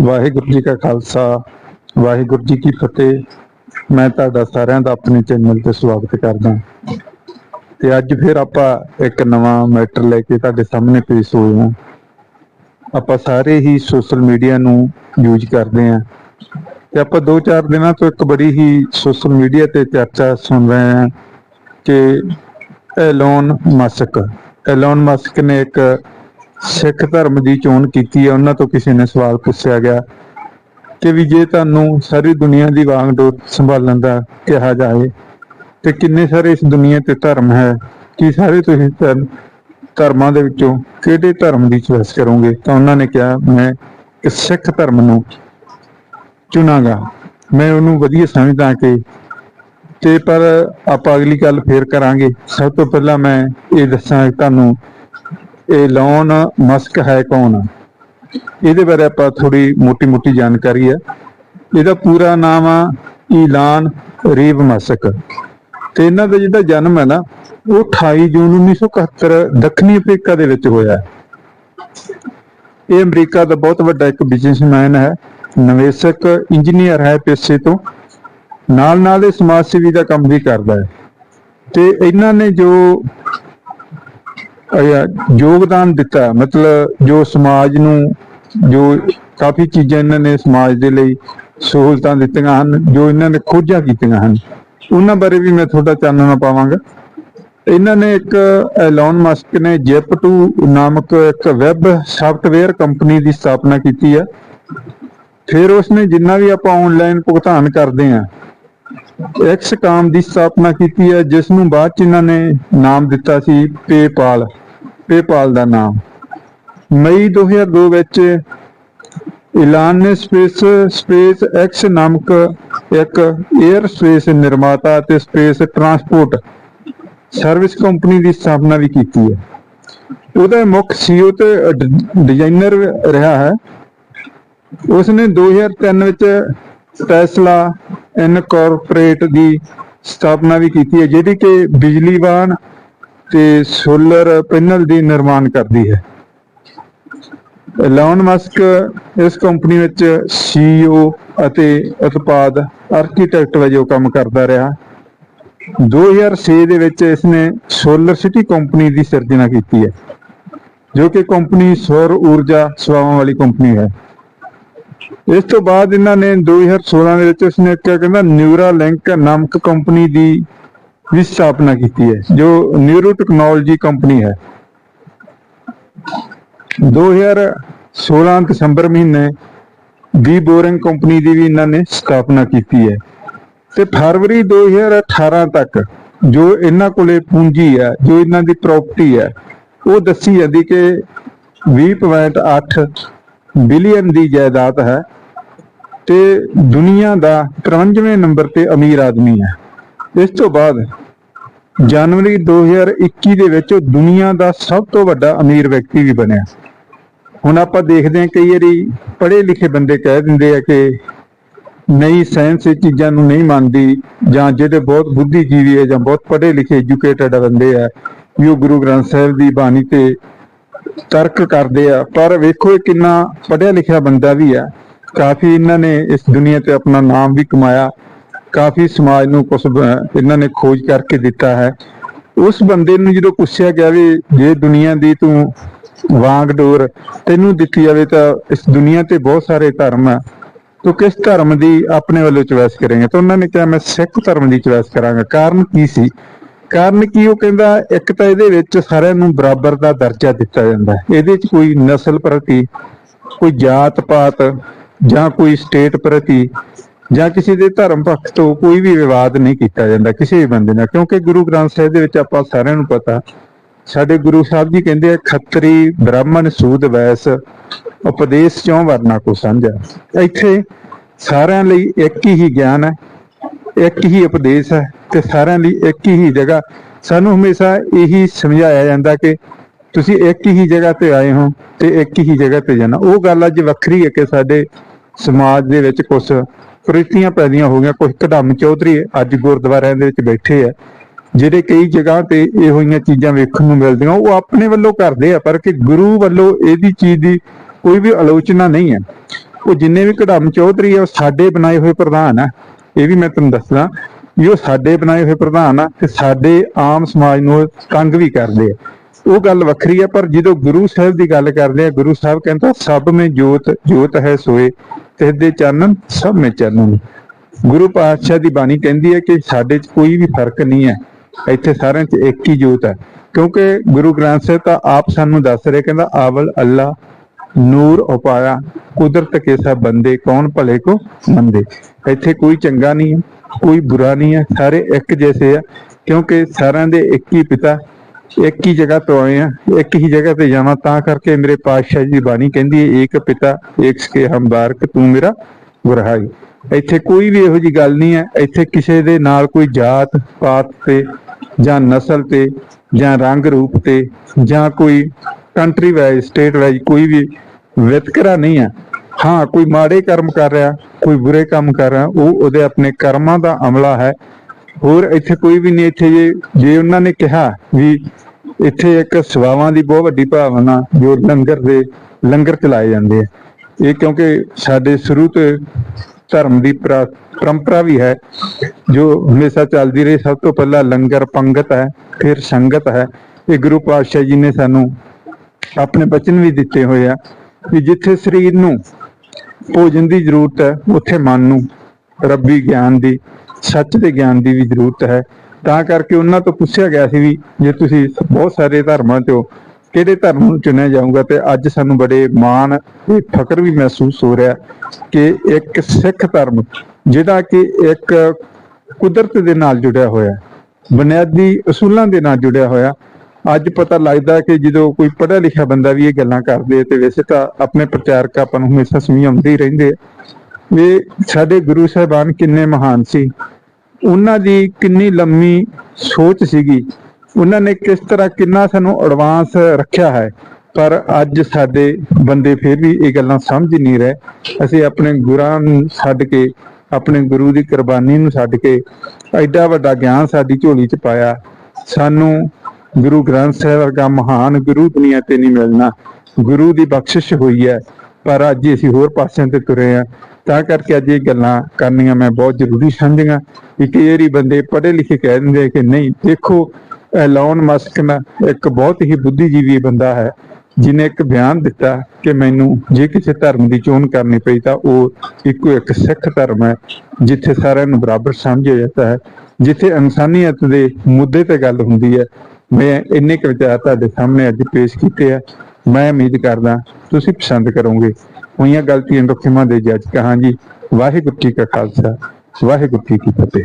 ਵਾਹਿਗੁਰੂ ਜੀ ਕਾ ਖਾਲਸਾ, ਵਾਹਿਗੁਰੂ ਜੀ ਕੀ ਫਤਿਹ। ਮੈਂ ਤੁਹਾਡਾ ਸਾਰਿਆਂ ਦਾ ਆਪਣੇ ਚੈਨਲ ਤੇ ਸਵਾਗਤ ਕਰਦਾ। ਤੇ ਅੱਜ ਫਿਰ ਆਪਾਂ ਇੱਕ ਨਵਾਂ ਮੈਟਰ ਲੈ ਕੇ ਤੁਹਾਡੇ ਸਾਹਮਣੇ ਪੇਸ਼ ਹੋਏ ਹਾਂ। ਆਪਾਂ ਸਾਰੇ ਹੀ ਸੋਸ਼ਲ ਮੀਡੀਆ ਨੂੰ ਯੂਜ਼ ਕਰਦੇ ਹਾਂ। ਤੇ ਆਪਾਂ 2-4 ਦਿਨਾਂ ਤੋਂ ਇੱਕ ਬੜੀ ਹੀ ਸੋਸ਼ਲ ਮੀਡੀਆ ਤੇ ਚਰਚਾ ਸੁਣ ਰਹੇ ਹਾਂ ਕਿ ਐਲੋਨ ਮਸਕ ਐਲੋਨ ਮਸਕ ਨੇ ਇੱਕ ਸਿੱਖ ਧਰਮ ਦੀ ਚੋਣ ਕੀਤੀ ਹੈ, ਉਹਨਾਂ ਤੋਂ ਕਿਸੇ ਨੇ ਸਵਾਲ ਪੁੱਛਿਆ ਗਿਆ ਕਿ ਵੀ ਜੇ ਤੁਹਾਨੂੰ ਸਾਰੀ ਦੁਨੀਆ ਦੀ ਵਾਂਗਡੋਰ ਸੰਭਾਲਣ ਦਾ ਕਿਹਾ ਜਾਏ, ਤੇ ਕਿੰਨੇ ਸਾਰੇ ਇਸ ਦੁਨੀਆ ਤੇ ਧਰਮ ਹੈ? ਕਿ ਸਾਰੇ ਤੁਸੀਂ ਧਰਮਾਂ ਦੇ ਵਿੱਚੋਂ ਕਿਹੜੇ ਧਰਮ ਦੀ ਚੋਇਸ ਕਰੋਗੇ? ਤਾਂ ਉਹਨਾਂ ਨੇ ਕਿਹਾ, ਮੈਂ ਇੱਕ ਸਿੱਖ ਧਰਮ ਨੂੰ ਚੁਣਾਂਗਾ। ਮੈਂ ਉਹਨੂੰ ਵਧੀਆ ਸਮਝਦਾ ਕਿ, ਤੇ ਪਰ ਆਪਾਂ ਅਗਲੀ ਗੱਲ ਫੇਰ ਕਰਾਂਗੇ। ਸਭ ਤੋਂ ਪਹਿਲਾਂ ਮੈਂ ਇਹ ਦੱਸਾਂ, ਤੁਹਾਨੂੰ ਇਹ ਲੋਨ ਮਸਕ ਹੈ ਕੌਣ? ਇਹਦੇ ਬਾਰੇ ਆਪਾਂ ਥੋੜੀ ਮੋਟੀ-ਮੋਟੀ ਜਾਣਕਾਰੀ ਹੈ। ਇਹਦਾ ਪੂਰਾ ਨਾਮ ਆ ਈਲਾਨ ਰੀਵ ਮਸਕ ਤੇ ਇਹਨਾਂ ਦਾ ਜਿਹੜਾ ਜਨਮ ਹੈ ਨਾ, ਉਹ 28 ਜੂਨ 1971 ਦੱਖਣੀ ਅਫਰੀਕਾ ਦੇ ਵਿੱਚ ਹੋਇਆ ਹੈ। ਇਹ ਅਮਰੀਕਾ ਦਾ ਬਹੁਤ ਵੱਡਾ ਇੱਕ ਬਿਜ਼ਨਸਮੈਨ ਹੈ, ਨਿਵੇਸ਼ਕ ਇੰਜੀਨੀਅਰ ਹੈ ਪੇਸ਼ੇ ਤੋਂ। ਨਾਲ ਨਾਲ ਇਹ ਸਮਾਜ ਸੇਵੀ ਦਾ ਕੰਮ ਵੀ ਕਰਦਾ ਹੈ। ਤੇ ਇਹਨਾਂ ਨੇ ਜੋ ਯੋਗਦਾਨ ਦਿੱਤਾ ਮਤਲਬ ਜੋ ਸਮਾਜ ਨੂੰ, ਜੋ ਕਾਫੀ ਚੀਜ਼ਾਂ ਇਹਨਾਂ ਨੇ ਸਮਾਜ ਦੇ ਲਈ ਸਹੂਲਤਾਂ ਦਿੱਤੀਆਂ ਹਨ, ਜੋ ਇਹਨਾਂ ਨੇ ਖੋਜਾਂ ਕੀਤੀਆਂ ਹਨ, ਉਹਨਾਂ ਬਾਰੇ ਵੀ ਮੈਂ ਤੁਹਾਡਾ ਚਾਨਣਾ ਪਾਵਾਂਗਾ। ਇਹਨਾਂ ਨੇ ਇੱਕ ਐਲਨ ਮਸਕ ਨੇ ਜਿਪ2 ਨਾਮਕ ਇੱਕ ਵੈਬ ਸਾਫਟਵੇਅਰ ਕੰਪਨੀ ਦੀ ਸਥਾਪਨਾ ਕੀਤੀ ਹੈ। ਫਿਰ ਉਸਨੇ ਜਿੰਨਾ ਵੀ ਆਪਾਂ ਆਨਲਾਈਨ ਭੁਗਤਾਨ ਕਰਦੇ ਹਾਂ ਐਕਸ ਕਾਮ ਦੀ ਸਥਾਪਨਾ ਕੀਤੀ ਹੈ, ਜਿਸ ਨੂੰ ਬਾਅਦ ਚ ਇਹਨਾਂ ਨੇ ਨਾਮ ਦਿੱਤਾ ਸੀ ਪੇਪਾਲ ਪੇਪਾਲ ਦਾ ਨਾਮ। ਮਈ 2002 ਵਿੱਚ ਇਲਾਨ ਨੇ ਸਪੇਸ ਸਪੇਸ ਐਕਸ ਨਾਮਕ ਇੱਕ 에ਅਰ ਸਪੇਸ ਨਿਰਮਾਤਾ ਅਤੇ ਸਪੇਸ ਟਰਾਂਸਪੋਰਟ ਸਰਵਿਸ ਕੰਪਨੀ ਦੀ ਸਥਾਪਨਾ ਵੀ ਕੀਤੀ ਹੈ। ਉਹਦਾ ਮੁੱਖ ਸੀਓ ਤੇ ਡ- ਡਿਜ਼ਾਈਨਰ ਰਿਹਾ ਹੈ। ਉਸਨੇ 2003 ਵਿੱਚ ਟੈਸਲਾ ਇਨਕੋਰਪੋਰੇਟ ਦੀ ਸਥਾਪਨਾ ਵੀ ਕੀਤੀ ਹੈ, ਜਿਹੜੀ ਕਿ ਬਿਜਲੀ ਵਾਹਨ ਤੇ ਸੋਲਰ ਪੈਨਲ ਦੀ ਨਿਰਮਾਣ ਕਰਦੀ ਹੈ। ਐਲਨ ਮਸਕ ਇਸ ਕੰਪਨੀ ਵਿੱਚ ਸੀਈਓ ਅਤੇ ਉਤਪਾਦ ਆਰਕੀਟੈਕਟ ਵਜੋਂ ਕੰਮ ਕਰਦਾ ਰਿਹਾ। 2006 ਦੇ ਵਿੱਚ ਇਸਨੇ ਸੋਲਰ ਸਿਟੀ ਕੰਪਨੀ ਦੀ ਸਿਰਜਣਾ ਕੀਤੀ ਹੈ, ਜੋ ਕਿ ਕੰਪਨੀ ਸੌਰ ਊਰਜਾ ਸੇਵਾਵਾਂ ਵਾਲੀ ਕੰਪਨੀ ਹੈ। ਇਸ ਤੋਂ ਬਾਅਦ ਇਹਨਾਂ ਨੇ 2016 ਦੇ ਵਿੱਚ ਉਸਨੇ ਇੱਕ ਕਹਿੰਦਾ ਨਿਊਰਾ ਲਿੰਕ ਨਾਮਕ ਕੰਪਨੀ ਦੀ ਵੀ ਸਥਾਪਨਾ ਕੀਤੀ ਹੈ, ਜੋ ਨਿਊਰੋ ਟੈਕਨੋਲੋਜੀ ਕੰਪਨੀ ਹੈ। 2016 ਦਸੰਬਰ ਮਹੀਨੇ ਦੀ ਬੋਰਿੰਗ ਕੰਪਨੀ ਦੀ ਵੀ ਇਹਨਾਂ ਨੇ ਸਥਾਪਨਾ ਕੀਤੀ ਹੈ। ਤੇ ਫਰਵਰੀ 2018 ਤੱਕ ਜੋ ਇਹਨਾਂ ਕੋਲੇ ਪੂੰਜੀ ਹੈ, ਜੋ ਇਹਨਾਂ ਦੀ ਪ੍ਰਾਪਰਟੀ ਹੈ, ਉਹ ਦੱਸੀ ਜਾਂਦੀ ਕਿ 20.8 ਬਿਲੀਅਨ ਦੀ ਜਾਇਦਾਦ ਹੈ ਤੇ ਦੁਨੀਆ ਦਾ 53ਵੇਂ ਨੰਬਰ ਤੇ ਅਮੀਰ ਆਦਮੀ ਹੈ। ਇਸ ਤੋਂ ਬਾਅਦ ਜਨਵਰੀ 2021 ਦੇ ਵਿੱਚ ਉਹ ਦੁਨੀਆ ਦਾ ਸਭ ਤੋਂ ਵੱਡਾ ਅਮੀਰ ਵਿਅਕਤੀ ਵੀ ਬਣਿਆ। ਹੁਣ ਆਪਾਂ ਦੇਖਦੇ ਹਾਂ, ਕਈ ਵਾਰੀ ਪੜ੍ਹੇ ਲਿਖੇ ਬੰਦੇ ਕਹਿ ਦਿੰਦੇ ਆ ਕਿ ਨਹੀਂ, ਸਾਇੰਸ ਇਹ ਚੀਜ਼ਾਂ ਨੂੰ ਨਹੀਂ ਮੰਨਦੀ ਜਾਂ ਜਿਹੜੇ ਬਹੁਤ ਬੁੱਧੀਜੀਵੀ ਹੈ ਜਾਂ ਬਹੁਤ ਪੜ੍ਹੇ ਲਿਖੇ ਐਜੂਕੇਟਡ ਬੰਦੇ ਆ। ਵੀ ਉਹ ਗੁਰੂ ਗ੍ਰੰਥ ਸਾਹਿਬ ਦੀ ਬਾਣੀ ਤੇ ਤਰਕ ਕਰਦੇ ਆ, ਪਰ ਵੇਖੋ ਇਹ ਕਿੰਨਾ ਪੜ੍ਹਿਆ ਲਿਖਿਆ ਬੰਦਾ ਵੀ ਆ। ਕਾਫੀ ਇਹਨਾਂ ਨੇ ਇਸ ਦੁਨੀਆ ਤੇ ਆਪਣਾ ਨਾਮ ਵੀ ਕਮਾਇਆ, ਕਾਫੀ ਸਮਾਜ ਨੂੰ ਕੁਝ ਇਹਨਾਂ ਨੇ ਖੋਜ ਕਰਕੇ ਦਿੱਤਾ ਹੈ। ਉਸ ਬੰਦੇ ਨੂੰ ਜਦੋਂ ਪੁੱਛਿਆ ਗਿਆ ਵੀ ਜੇ ਦੁਨੀਆ ਦੀ ਤੂੰ ਵਾਂਗ ਡੋਰ ਤੈਨੂੰ ਦਿੱਤੀ ਜਾਵੇ ਤਾਂ ਇਸ ਦੁਨੀਆ ਤੇ ਬਹੁਤ ਸਾਰੇ ਧਰਮ ਆ, ਤੂੰ ਕਿਸ ਧਰਮ ਦੀ ਆਪਣੇ ਵੱਲੋਂ ਚੁਆਇਸ ਕਰੇਂਗਾ? ਤਾਂ ਉਹਨਾਂ ਨੇ ਕਿਹਾ, ਮੈਂ ਸਿੱਖ ਧਰਮ ਦੀ ਚੁਆਇਸ ਕਰਾਂਗਾ। ਕਾਰਨ ਕੀ ਸੀ? ਕਾਰਨ ਕੀ ਉਹ ਕਹਿੰਦਾ, ਇੱਕ ਤਾਂ ਇਹਦੇ ਵਿੱਚ ਸਾਰਿਆਂ ਨੂੰ ਬਰਾਬਰ ਦਾ ਦਰਜਾ ਦਿੱਤਾ ਜਾਂਦਾ ਹੈ। ਇਹਦੇ 'ਚ ਕੋਈ ਨਸਲ ਪ੍ਰਤੀ, ਕੋਈ ਜਾਤ ਪਾਤ, ਜਾਂ ਕੋਈ ਸਟੇਟ ਪ੍ਰਤੀ, ਜਾਂ ਕਿਸੇ ਦੇ ਧਰਮ ਪੱਖ ਤੋਂ ਕੋਈ ਵੀ ਵਿਵਾਦ ਨਹੀਂ ਕੀਤਾ ਜਾਂਦਾ ਕਿਸੇ ਵੀ ਬੰਦੇ ਨਾਲ। ਕਿਉਂਕਿ ਗੁਰੂ ਗ੍ਰੰਥ ਸਾਹਿਬ ਦੇ ਵਿੱਚ ਆਪਾਂ ਸਾਰਿਆਂ ਨੂੰ ਪਤਾ, ਸਾਡੇ ਗੁਰੂ ਸਾਹਿਬ ਜੀ ਕਹਿੰਦੇ ਆ, ਖੱਤਰੀ ਬ੍ਰਾਹਮਣ ਸੂਦ ਵੈਸ, ਉਪਦੇਸ਼ ਚੋਂ ਵਰਨਾ ਕੋ ਸਮਝਾ ਇੱਥੇ ਸਾਰਿਆਂ ਲਈ ਇੱਕ ਹੀ ਗਿਆਨ ਹੈ, ਇੱਕ ਹੀ ਉਪਦੇਸ਼ ਹੈ। ਤੇ ਸਾਰਿਆਂ ਲਈ ਇੱਕ ਹੀ ਜਗ੍ਹਾ। ਸਾਨੂੰ ਹਮੇਸ਼ਾ ਇਹੀ ਸਮਝਾਇਆ ਜਾਂਦਾ ਕਿ ਤੁਸੀਂ ਇੱਕ ਹੀ ਜਗ੍ਹਾ ਤੇ ਆਏ ਹੋ ਤੇ ਇੱਕ ਹੀ ਜਗ੍ਹਾ ਤੇ ਜਾਣਾ। ਉਹ ਗੱਲ ਅੱਜ ਵੱਖਰੀ ਹੈ ਕਿ ਸਾਡੇ ਸਮਾਜ ਦੇ ਵਿੱਚ ਕੁਝ ਕੁਰੀਤੀਆਂ ਪੈਦੀਆਂ ਹੋ ਗਈਆਂ ਕੁਝ ਕਦਮ ਚੌਧਰੀ ਅੱਜ ਗੁਰਦੁਆਰਿਆਂ ਦੇ ਵਿੱਚ ਬੈਠੇ ਆ, ਜਿਹੜੇ ਕਈ ਜਗ੍ਹਾ ਤੇ ਇਹੋ ਜਿਹੀਆਂ ਚੀਜ਼ਾਂ ਵੇਖਣ ਨੂੰ ਮਿਲਦੀਆਂ। ਉਹ ਆਪਣੇ ਵੱਲੋਂ ਕਰਦੇ ਆ, ਪਰ ਕਿ ਗੁਰੂ ਵੱਲੋਂ ਇਹਦੀ ਚੀਜ਼ ਦੀ ਕੋਈ ਵੀ ਆਲੋਚਨਾ ਨਹੀਂ ਹੈ। ਉਹ ਜਿੰਨੇ ਵੀ ਕਢਾਮ ਚੌਧਰੀ ਆ, ਉਹ ਸਾਡੇ ਬਣਾਏ ਹੋਏ ਪ੍ਰਧਾਨ ਆ। ਇਹ ਵੀ ਮੈਂ ਤੁਹਾਨੂੰ ਦੱਸਦਾ। ਵੀ ਉਹ ਸਾਡੇ ਬਣਾਏ ਹੋਏ ਪ੍ਰਧਾਨ ਆ ਤੇ ਸਾਡੇ ਆਮ ਸਮਾਜ ਨੂੰ ਉਹ ਤੰਗ ਵੀ ਕਰਦੇ ਆ। ਉਹ ਗੱਲ ਵੱਖਰੀ ਹੈ ਪਰ ਜਦੋਂ ਗੁਰੂ ਸਾਹਿਬ ਦੀ ਗੱਲ ਕਰਦੇ ਆ, ਗੁਰੂ ਸਾਹਿਬ ਕਹਿੰਦਾ ਸਭ ਮੇ ਜੋਤ ਜੋਤ ਹੈ ਸੋਏ ਤਿਸ ਦੇ ਚਾਨਣ, ਸਭ ਮੇ ਚਾਨਣ। ਗੁਰੂ ਪਾਤਸ਼ਾਹ ਦੀ ਬਾਣੀ ਕਹਿੰਦੀ ਹੈ ਕਿ ਸਾਡੇ 'ਚ ਕੋਈ ਵੀ ਫ਼ਰਕ ਨਹੀਂ ਹੈ, ਇੱਥੇ ਸਾਰਿਆਂ 'ਚ ਇੱਕ ਹੀ ਜੋਤ ਹੈ। ਕਿਉਂਕਿ ਗੁਰੂ ਗ੍ਰੰਥ ਸਾਹਿਬ ਤਾਂ ਆਪ ਸਾਨੂੰ ਦੱਸ ਰਿਹਾ, ਕਹਿੰਦਾ ਆਵਲ ਅੱਲਾ ਨੂਰ ਉਪਾਇਆ ਕੁਦਰਤ ਕੇ ਸਭ ਬੰਦੇ, ਕੌਣ ਭਲੇ ਕੋ ਮੰਦੇ? ਇੱਥੇ ਕੋਈ ਚੰਗਾ ਨਹੀਂ ਹੈ, ਕੋਈ ਬੁਰਾ ਨਹੀਂ ਹੈ, ਸਾਰੇ ਇੱਕ ਜੈਸੇ ਆ, ਕਿਉਂਕਿ ਸਾਰਿਆਂ ਦੇ ਇੱਕ ਹੀ ਪਿਤਾ, ਇੱਕ ਹੀ ਜਗ੍ਹਾ ਤੋਂ ਆਏ ਆ, ਇੱਕ ਹੀ ਜਗ੍ਹਾ ਤੇ ਜਾਵਾਂ, ਤਾਂ ਕਰਕੇ ਮੇਰੇ ਪਾਤਸ਼ਾਹ ਜੀ ਦੀ ਬਾਣੀ ਕਹਿੰਦੀ ਹੈ, ਏਕ ਪਿਤਾ, ਏਕ ਸਕੇ ਹਮ ਬਾਰਕ, ਤੂੰ ਮੇਰਾ ਗੁਰਹਾਈ ਇੱਥੇ ਕੋਈ ਵੀ ਇਹੋ ਜੀ ਗੱਲ ਨਹੀਂ ਹੈ, ਇੱਥੇ ਕਿਸੇ ਦੇ ਨਾਲ ਕੋਈ ਜਾਤ, ਪਾਤ ਤੇ ਜਾਂ ਨਸਲ ਤੇ ਜਾਂ ਰੰਗ ਰੂਪ ਤੇ ਜਾਂ ਕੋਈ ਕੰਟਰੀ ਵਾਈਜ਼ ਸਟੇਟ ਵਾਈਜ਼ ਕੋਈ ਵੀ ਵਿਤਕਰਾ ਨਹੀਂ ਹੈ। ਹਾਂ, ਕੋਈ ਮਾੜੇ ਕਰਮ ਕਰ ਰਿਹਾ, ਕੋਈ ਬੁਰੇ ਕੰਮ ਕਰ ਰਿਹਾ, ਉਹ ਉਹਦੇ ਆਪਣੇ ਕਰਮਾਂ ਦਾ ਅਮਲਾ ਹੈ। ਹੋਰ ਇੱਥੇ ਕੋਈ ਵੀ ਨਹੀਂ, ਇੱਥੇ ਜੇ ਜੇ ਉਹਨਾਂ ਨੇ ਕਿਹਾ ਵੀ ਇੱਥੇ ਇੱਕ ਸੇਵਾਵਾਂ ਦੀ ਬਹੁਤ ਵੱਡੀ ਭਾਵਨਾ, ਜੋ ਲੰਗਰ ਦੇ, ਲੰਗਰ ਚਲਾਏ ਜਾਂਦੇ ਆ। ਇਹ ਕਿਉਂਕਿ ਸਾਡੇ ਸ਼ੁਰੂ ਤੋਂ ਧਰਮ ਦੀ ਪਰੰਪਰਾ ਵੀ ਹੈ, ਜੋ ਹਮੇਸ਼ਾ ਚੱਲਦੀ ਰਹੀ। ਸਭ ਤੋਂ ਪਹਿਲਾਂ ਲੰਗਰ ਪੰਗਤ ਹੈ, ਫਿਰ ਸੰਗਤ ਹੈ। ਇਹ ਗੁਰੂ ਪਾਤਸ਼ਾਹ ਜੀ ਨੇ ਸਾਨੂੰ ਆਪਣੇ ਬਚਨ ਵੀ ਦਿੱਤੇ ਹੋਏ ਆ ਕਿ ਜਿੱਥੇ ਸਰੀਰ ਨੂੰ ਭੋਜਨ ਦੀ ਜ਼ਰੂਰਤ ਹੈ, ਉੱਥੇ ਮਨ ਨੂੰ ਰੱਬੀ ਗਿਆਨ ਦੀ, ਸੱਚ ਦੇ ਗਿਆਨ ਦੀ ਵੀ ਜ਼ਰੂਰਤ ਹੈ। ਤਾਂ ਕਰਕੇ ਉਹਨਾਂ ਤੋਂ ਪੁੱਛਿਆ ਗਿਆ ਸੀ ਵੀ ਜੇ ਤੁਸੀਂ ਬਹੁਤ ਸਾਰੇ ਧਰਮਾਂ ਚੋਂ ਕਿਹੜੇ ਧਰਮ ਨੂੰ ਚੁਣਿਆ ਜਾਊਗਾ? ਤੇ ਅੱਜ ਸਾਨੂੰ ਬੜੇ ਮਾਣ ਤੇ ਫ਼ਕਰ ਵੀ ਮਹਿਸੂਸ ਹੋ ਰਿਹਾ ਕਿ ਇੱਕ ਸਿੱਖ ਧਰਮ ਜਿਹੜਾ ਕਿ ਇੱਕ ਕੁਦਰਤ ਦੇ ਨਾਲ ਜੁੜਿਆ ਹੋਇਆ, ਬੁਨਿਆਦੀ ਅਸੂਲਾਂ ਦੇ ਨਾਲ ਜੁੜਿਆ ਹੋਇਆ ਅੱਜ ਪਤਾ ਲੱਗਦਾ ਕਿ ਜਦੋਂ ਕੋਈ ਪੜ੍ਹਿਆ ਲਿਖਿਆ ਬੰਦਾ ਵੀ ਇਹ ਗੱਲਾਂ ਕਰਦੇ ਤੇ ਵੈਸੇ ਤਾਂ ਆਪਣੇ ਪ੍ਰਚਾਰਕ ਆਪਾਂ ਨੂੰ ਹਮੇਸ਼ਾ ਸਮਝਾਉਂਦੇ ਹੀ ਰਹਿੰਦੇ ਵੀ ਸਾਡੇ ਗੁਰੂ ਸਾਹਿਬਾਨ ਕਿੰਨੇ ਮਹਾਨ ਸੀ। ਉਹਨਾਂ ਦੀ ਕਿੰਨੀ ਲੰਮੀ ਸੋਚ ਸੀਗੀ। ਉਹਨਾਂ ਨੇ ਕਿਸ ਤਰ੍ਹਾਂ ਕਿੰਨਾ ਸਾਨੂੰ ਐਡਵਾਂਸ ਰੱਖਿਆ ਹੈ। ਪਰ ਅੱਜ ਸਾਡੇ ਬੰਦੇ ਫਿਰ ਵੀ ਇਹ ਗੱਲਾਂ ਸਮਝ ਨਹੀਂ ਰਹੇ। ਅਸੀਂ ਆਪਣੇ ਗੁਰਾਂ ਨੂੰ ਛੱਡ ਕੇ, ਆਪਣੇ ਗੁਰੂ ਦੀ ਕੁਰਬਾਨੀ ਨੂੰ ਛੱਡ ਕੇ, ਐਡਾ ਵੱਡਾ ਗਿਆਨ ਸਾਡੀ ਝੋਲੀ 'ਚ ਪਾਇਆ। ਸਾਨੂੰ ਗੁਰੂ ਗ੍ਰੰਥ ਸਾਹਿਬ ਵਰਗਾ ਮਹਾਨ ਗੁਰੂ ਦੁਨੀਆ ਤੇ ਨਹੀਂ ਮਿਲਣਾ। ਗੁਰੂ ਦੀ ਬਖਸ਼ਿਸ਼ ਹੋਈ ਹੈ, ਪਰ ਅੱਜ ਅਸੀਂ ਹੋਰ ਪਾਸਿਆਂ ਤੇ ਤੁਰੇ ਆ ਤਾਂ ਕਰਕੇ ਅੱਜ ਇਹ ਗੱਲਾਂ ਕਰਨੀਆਂ ਮੈਂ ਬਹੁਤ ਜ਼ਰੂਰੀ ਸਮਝੀਆਂ ਕਿ ਕਈ ਬੰਦੇ ਪੜ੍ਹੇ ਲਿਖੇ ਕਹਿ ਦਿੰਦੇ ਕਿ ਨਹੀਂ, ਦੇਖੋ, ਐਲਨ ਮਸਕ ਨਾ ਇੱਕ ਬਹੁਤ ਹੀ ਬੁੱਧੀਜੀਵੀ ਬੰਦਾ ਹੈ ਜਿਨੇ ਇੱਕ ਬਿਆਨ ਦਿੱਤਾ ਕਿ ਮੈਨੂੰ ਜੇ ਕਿਸੇ ਧਰਮ ਦੀ ਚੋਣ ਕਰਨੀ ਪਈ ਤਾਂ ਉਹ ਇੱਕੋ ਇੱਕ ਸਿੱਖ ਧਰਮ ਹੈ, ਜਿੱਥੇ ਸਾਰਿਆਂ ਨੂੰ ਬਰਾਬਰ ਸਮਝਿਆ ਜਾਂਦਾ ਹੈ, ਜਿੱਥੇ ਇਨਸਾਨੀਅਤ ਦੇ ਮੁੱਦੇ ਤੇ ਗੱਲ ਹੁੰਦੀ ਹੈ। ਮੈਂ ਇੰਨੇ ਕੁ ਵਿਚਾਰ ਤੁਹਾਡੇ ਸਾਹਮਣੇ ਅੱਜ ਪੇਸ਼ ਕੀਤੇ ਆ। ਮੈਂ ਉਮੀਦ ਕਰਦਾ ਤੁਸੀਂ ਪਸੰਦ ਕਰੋਗੇ। ਹੋਈਆਂ ਗਲਤੀਆਂ ਤੋਂ ਖਿਮਾ ਦੇ ਜੱਜ ਕਹਾਂ ਜੀ ਵਾਹਿਗੁਰੂ ਜੀ ਕਾ ਖਾਲਸਾ, ਵਾਹਿਗੁਰੂ ਜੀ ਕੀ ਫਤਿਹ।